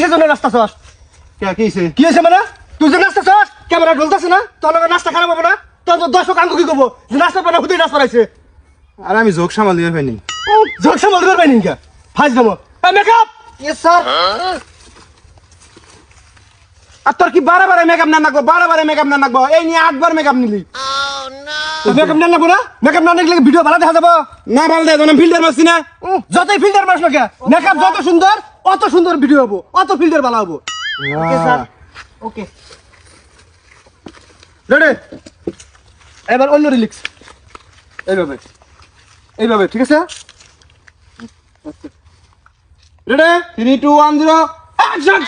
নাচতাছস কে কি হইছে? কি হয়েছে মানে? তুই যে নাচতাছস ক্যামেরা ঢুলতাছে না? তোর নাচটা খারাপ হবে না? তোর তো দর্শক আঙ্গু কি করব? যে নাচতে পারে না হুদুই নাচ পারাইছে আর আমি যোগ সামাল দিয়ে পাইনি। যোগ সামাল দিবার পাইনি কা? ফাইজ দেবো। মেকআপ ইয়েস স্যার আর তোর কি বারে বারে মেকআপ না নাকবো? বারে বারে মেকআপ না নাকবো? এই নিয়ে আটবার মেকআপ নিলি। মেকআপ না লাগবো না? মেকআপ না লাগলে ভিডিও ভালো দেখা যাব। না ভালো দেয় না ফিল্টার মারছি না। যতই ফিল্টার না মেকআপ যত সুন্দর অত সুন্দর ভিডিও হব অত ফিল্টার ভালো হব। ওকে স্যার ওকে রেডি এবার অন্য রিলিক্স এইভাবে। এইভাবে ঠিক আছে? Ready three two one zero action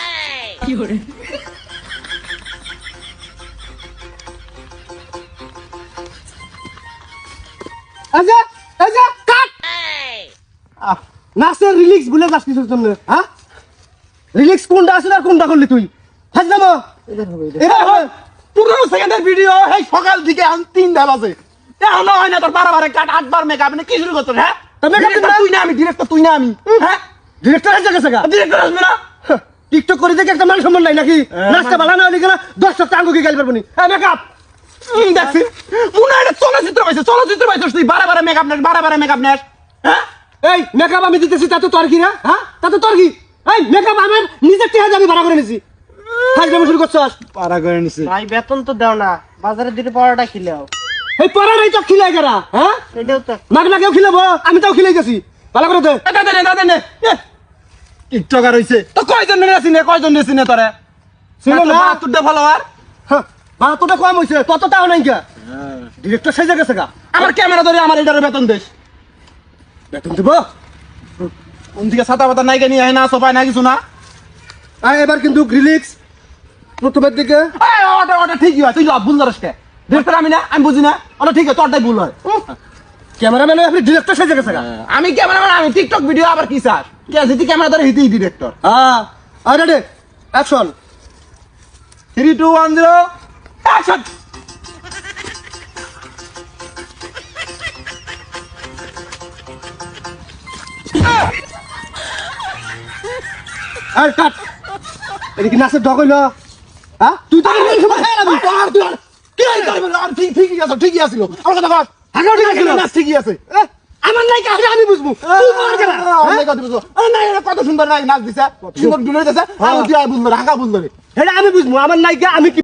আচ্ছা আচ্ছা কাট! নাচের রিলিক্স ভুলে যাস কিছু জন্য হ্যাঁ রিলিক্স কোনটা আছে আর কোনটা করলি তুই? হাজ এদের হবে এটা হবে পনেরো সেকেন্ডের ভিডিও এই সকাল থেকে তিন ধাপ আছে এখনও হয় না তোর বারে বারে কাট আটবার মেকআপ মানে কি শুরু হ্যাঁ? না? তুই না আমি ডিরেক্টর তুই না আমি হ্যাঁ? ডিরেক্টর হয়ে গেছে গা ডিরেক্টর আসবে না? টিকটক করে দেখে একটা মান সম্মান নাই নাকি? নাচটা ভালো না হলে কেন দর্শক টাঙ্গু কি গাইল পারব নি। হ্যাঁ মেকআপ দেখছি। মনে হয় চলচ্চিত্র পাইছে চলচ্চিত্র পাইছিস তুই বারে বারে মেকআপ নেস বারে বারে মেকআপ নেস। হ্যাঁ? এই মেকআপ আমি দিতেছি তাতে তোর কি না? হ্যাঁ? তাতে তোর কি? এই মেকআপ আমার নিজের টেহাজ আমি ভাড়া করে নিছি। ফাইজ আমি শুরু করছস? পারা করে নিছে। ভাই বেতন তো দাও না। বাজারে দিতে পড়াটা খিলেও এই পড়ারাই তো খিলাই গেরা হ্যাঁ? এটাও তো। কেউ খিলাবো আমি তাও খিলাই গেছি। ভালো করে দে। দাদা নে দাদা নে টিকটকার হইছে। তো কয়জন নেছি নে কয়জন নেছি নে তোরে? ছিল না। তোরটা ফলোয়ার হ্যাঁ। ভাড়া তোটা কম হয়েছে তত তাও নাই কা ডিরেক্টর সেজে গেছে গা। আমার ক্যামেরা ধরে আমার এটার বেতন দেশ বেতন দিব? কোন দিকে ছাতা পাতা নাই নিয়ে না সোফায় না কিছু না। আর এবার কিন্তু রিলিক্স প্রথমের দিকে। ওটা ওটা ঠিকই হয় তুই ভুল ধরস কে? ডিরেক্টর আমি না আমি বুঝি না। ওটা ঠিক আছে তোরটাই ভুল হয়। ক্যামেরাম্যান আপনি ডিরেক্টর সেজে গেছে গা। আমি ক্যামেরাম্যান আমি টিকটক ভিডিও আবার কি স্যার কে যদি ক্যামেরা ধরে হিতেই ডিরেক্টর হ্যাঁ আর action three two one zero action আর কাট। এটা কি নাচের ডগ হইল? হ্যাঁ? তুই তো আমি হয় ঠিকই আছে ঠিকই আছিল। আমার কথা ঠিকই আছে। আমার নাই কাছে আমি বুঝব। কত সুন্দর নাচ দিছে। সুন্দর ডুলে দিছে। ঢাকা বুঝলো রে এটা আমি বুঝব। আমার নায়িকা আমি কি